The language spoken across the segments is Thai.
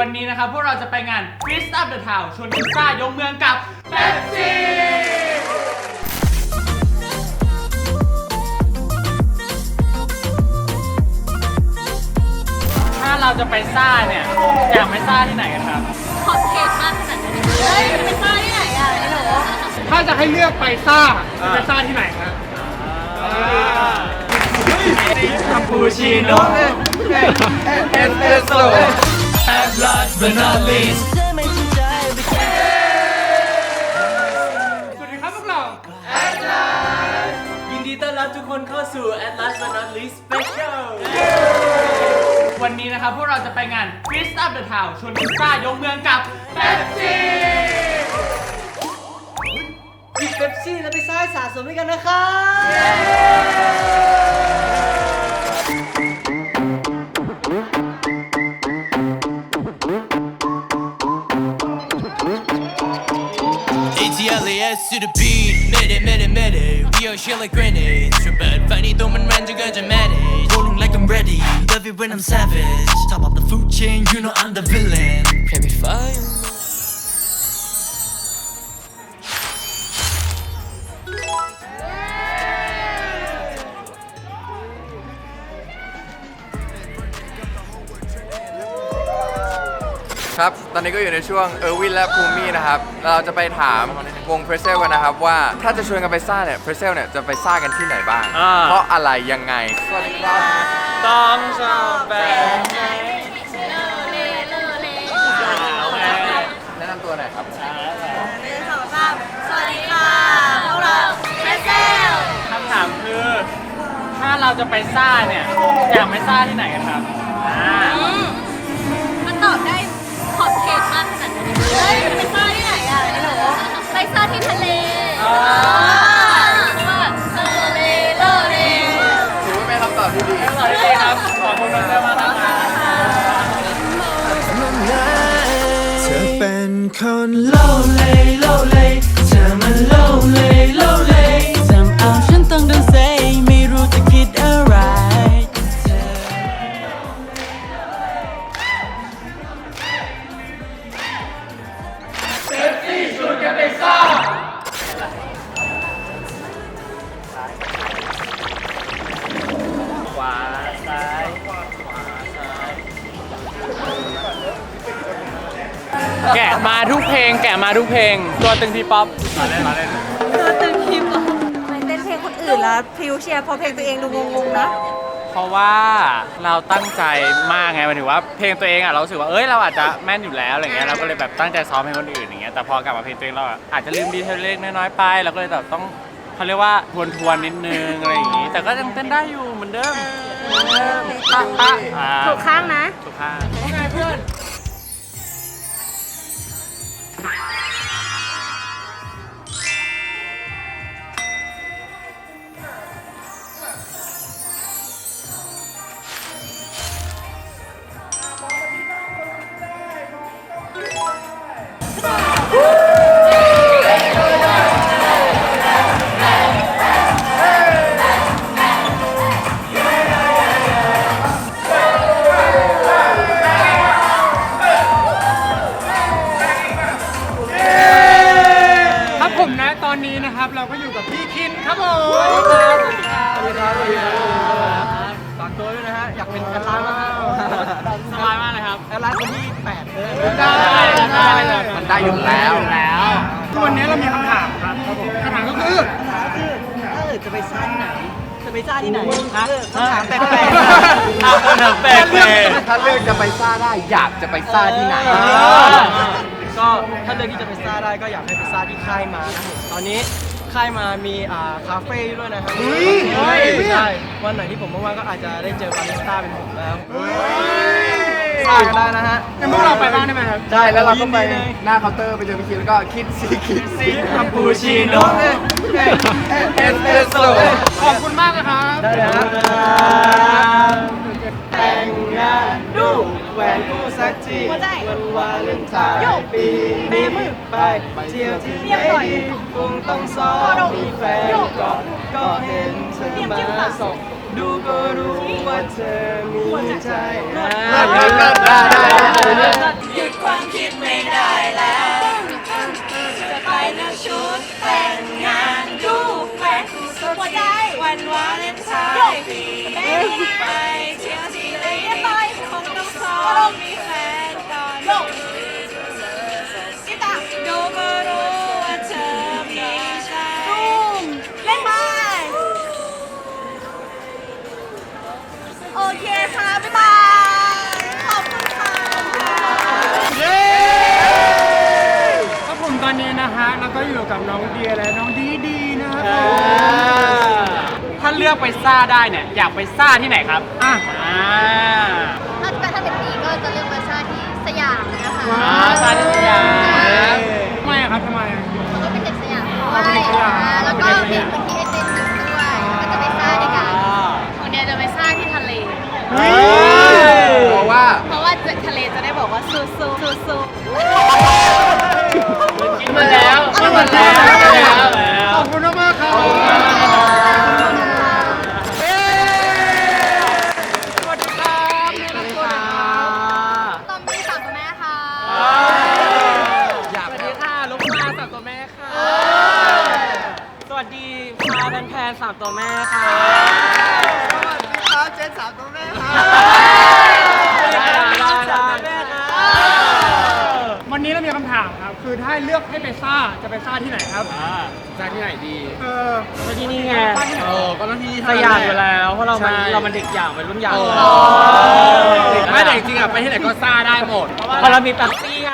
วันนี้นะครับพวกเราจะไปงาน f i s Up the Town ชวนพิซซ่ายกเมืองกับเ e ปซี่ถ้าเราจะไปซ่าเนี่ย อยากไปซ่าที่ไหนกันครับ ขอบเขตมากขนาดนี้เฮ้ยจะไปซ่าที่ไหนอะไอ้หนูถ้าจะให้เลือกไปซ่าจะไปซ่าที่ไหนครับคาปูชิโน่เอสเปรสโซ่ At last but not least สวัสดีครับพวกเรา ยินดีต้อนรับทุกคนเข้าสู่ At last but not least special วันนี้นะครับพวกเราจะไปงาน f i s Up the Town ชวนพิซซ่ายกเมืองกับเ e ปซี่หยิบเป๊ปซี่แล้วไปซ่าให้สะสมด้วยกันนะครับ To the beat, mid it, mid it, mid it. We all shit like grenades. Trip bad, funny, don't man, run, you got your manage. Rolling like I'm ready, love it when I'm savage. Top of the food chain, you know I'm the villain. Play me fire. ครับ ตอนนี้ก็อยู่ในช่วงเออร์วินและภูมินะครับ เราจะไปถามวงเพรสเซลกันนะครับว่าถ้าจะชวนกันไปซ่าเนี่ยเพรสเซลเนี่ยจะไปซ่ากันที่ไหนบ้าง อ่า เพราะอะไรยังไง สวัสดีครับต้องชอบแบเลเลเลแนะนำตัวหน่อยครับหนึ่งสองสามสวัสดีค่ะพวกเราเฟสเซลคำถามคือ ถ้าเราจะไปซ่าเนี่ย อยากไปซ่าที่ไหนกันครับอ่า แกะมาทุกเพลง แกะมาทุกเพลง ตัวตึงทีป๊อปมาเล่นมาเล่นไม่เต้นเพลงคนอื่นแล้วพริวเชียร์พอเพลงตัวเองดูงงๆนะเพราะว่าเราตั้งใจมากไงหมายถึงว่าเพลงตัวเองอะเรารู้สึกว่าเอ้ยเราอาจจะแม่นอยู่แล้วอะไรเงี้ยเราก็เลยแบบตั้งใจซ้อมเพลงคนอื่นอย่างเงี้ยแต่พอกลับมาเพลงตัวเองเราอะอาจจะลืมดีเทลเล็กน้อยๆไปเราก็เลยแบบต้องเขาเรียกว่าทวนทวนๆนิดนึงอะไรอย่างงี้ แต่ก็ยังเต้นได้อยู่เหมือนเดิมเหมือนเดิมปะปะอ่าถูกข้างนะถูกข้างครับ เลย มันได้อยู่แล้วแล้ววันนี้เรามีคำถามครับครับผมคำถามก็คือคือถ้าเกิดจะไปซ่าที่ไหน จะไปซ่าที่ไหนคำถามแปลแปลกกๆเอาเถอะแปลกเลยถ้าเลือกจะไปซ่าได้อยากจะไปซ่าที่ไหน ก็ถ้าเลือกที่จะไปซ่าได้ก็อยากให้ไปซ่าที่ค่ายมานะครับผมตอนนี้ค่ายมามีอ่าคาเฟ่ด้วยนะครับเฮ้ยใช่วันไหนที่ผมว่างๆก็อาจจะได้เจอบาริสต้าเป็นผมแล้ว ซ่ากันได้นะฮะ งั้นพวกเราไปบ้างได้ไหมครับ ใช่ แล้วเราก็ไปยินดีเลยหน้าเคาน์เตอร์ไปเจอพี่คิดแล้วก็คิดซีคิดซีคาปูชิโน่เอสเปรสโซ่ขอบคุณมากนะครับได้เลยฮะแต่งงานดูแหวนคู่สักทีวันวาเลนไทน์ปีนี้ไปเที่ยวที่ไหนดีคงต้องซ้อมมีแฟนก่อนก็เห็นเธอมาส่ง ดูก็รู้ว่าเธอมีใจหยุดความคิดไม่ได้แล้วจะไปแล้วชุดแต่งงานดูแฟลกสุดใจวันวาเลนไทน์ไม่ไปเที่ยวที่ไหนคงต้องซองมีแฟน ไปซ่าได้เนี่ยอยากไปซ่าที่ไหนครับ อะ อ่าถ้า พาแพนแพนสามตัวแม่ค่ะวันนี้เรามีคำถามครับ คือถ้าให้เลือกให้ไปซ่า จะไปซ่าที่ไหนครับซ่าที่ไหนดี เออไปที่นี่ไงซ่าที่ไหนเออ ก็ต้องที่สยามอยู่แล้ว เพราะเรามันใช่เรามันเด็กอย่างเป็นรุ่นใหญ่ไม่แต่จริงๆอะไปที่ไหนก็ซ่าได้หมด เพราะเรามีแป๊บซี่ไง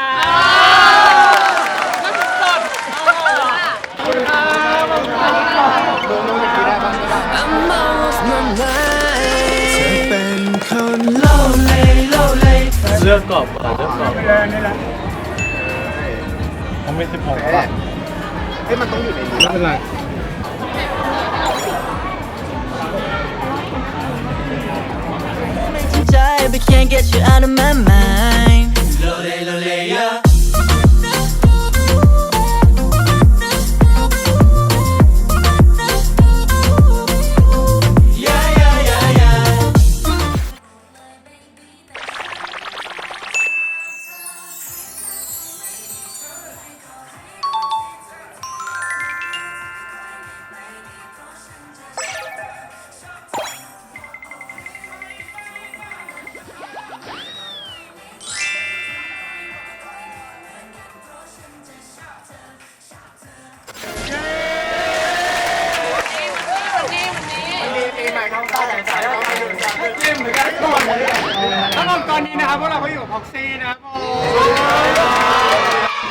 อบเปิดเริ่อบเลยนี่แหละผมมีสิบหกแล้วเฮ้ยมันต้องอยู่ในนี้ไม่เป็นไรใจ but can't get you out of my mind. Lole, lole, yeah. ซี่นะครับผม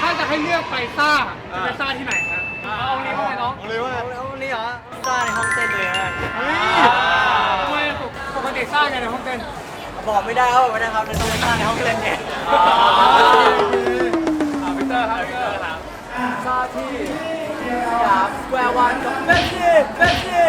ถ้าจะให้เลือกไปซ่าจะไปซ่าที่ไหนครับเอานี้ว่าไงน้องแล้ววันนี้เหรอซ่าในห้องเต้นเลยนะเฮ้ยทำไมปกติซ่าไงในห้องเต้นบอกไม่ได้ครับบอกไม่ได้ครับในต้องไปซ่าในห้องเต้นไงพีเตอร์ครับพีเตอร์ครับซ่าที่สยามสแควร์วันกับเบสซี่เบสซี่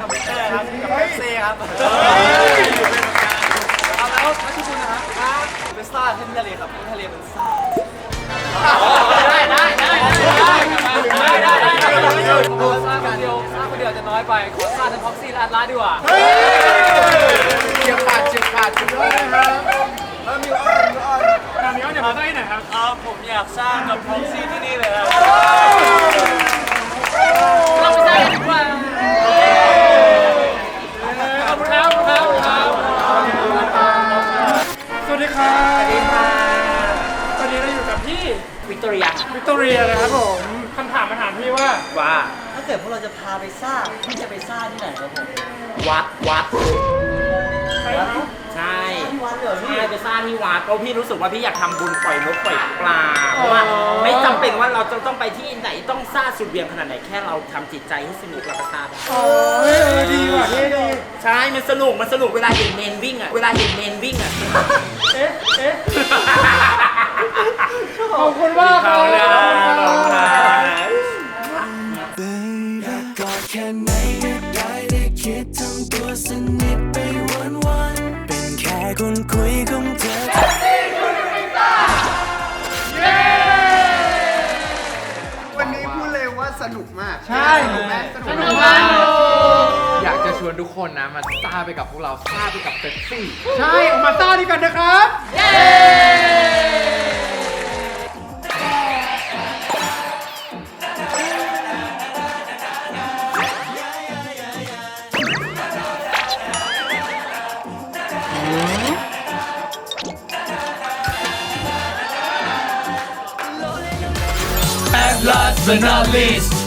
มาซ่ากับเบสซี่ครับกับเบสซี่ครับเอาแล้วทัชชุนนะครับไปซ่าที่ทะเลครับที่ทะเลมันซ่าได้ได้ได้ได้ได้ได้ได้ได้โอ้ซ่าคนเดียวซ่าคนเดียวจะน้อยไปขอซ่าในพ็อกซี่ร้านร้านดีกว่าเฉียบขาดเฉียบขาดสุดยอดเลยครับเออมีอ้อนมีอ้อนตอนนี้ก็จะมาซ่าที่ไหนครับครับผมอยากสร้างกับพ็อกซี่ที่นี่เลยครับ รียนะครับผมคำถามมาถามพี่ว่าว่าถ้าเกิดพวกเราจะพาไปซ่าพี่จะไปซ่าที่ไหนครับผมวัดวัดใครครับใช่ที่วัดเหรอพี่ ใช่ไปสร้างที่วัดเพราะพี่รู้สึกว่าพี่อยากทำบุญปล่อยนกปล่อยปลาเพราะว่าไม่จำเป็นว่าเราจะต้องไปที่ไหนต้องซ่าสุดเหวียงขนาดไหนแค่เราทำจิตใจให้สนุกเราก็ซ่าได้ โอ้ยเออดีว่ะดีดี ใช่ มันสนุก มันสนุกเวลาเห็นเนนวิ่งอะ เวลาเห็นเนนวิ่งอะ เอ๊ะ เอ๊ะ ขอบคุณมากครับวันนี้พูดเลยว่าสนุกมาก ใช่สนุกไหมสนุกมากอยากจะชวนทุกคนนะมาซ่าไปกับพวกเราซ่าไปกับเซ็กซี่ ใช่ ออกมาซ่าด้วยกันนะครับ เย้ At last but not least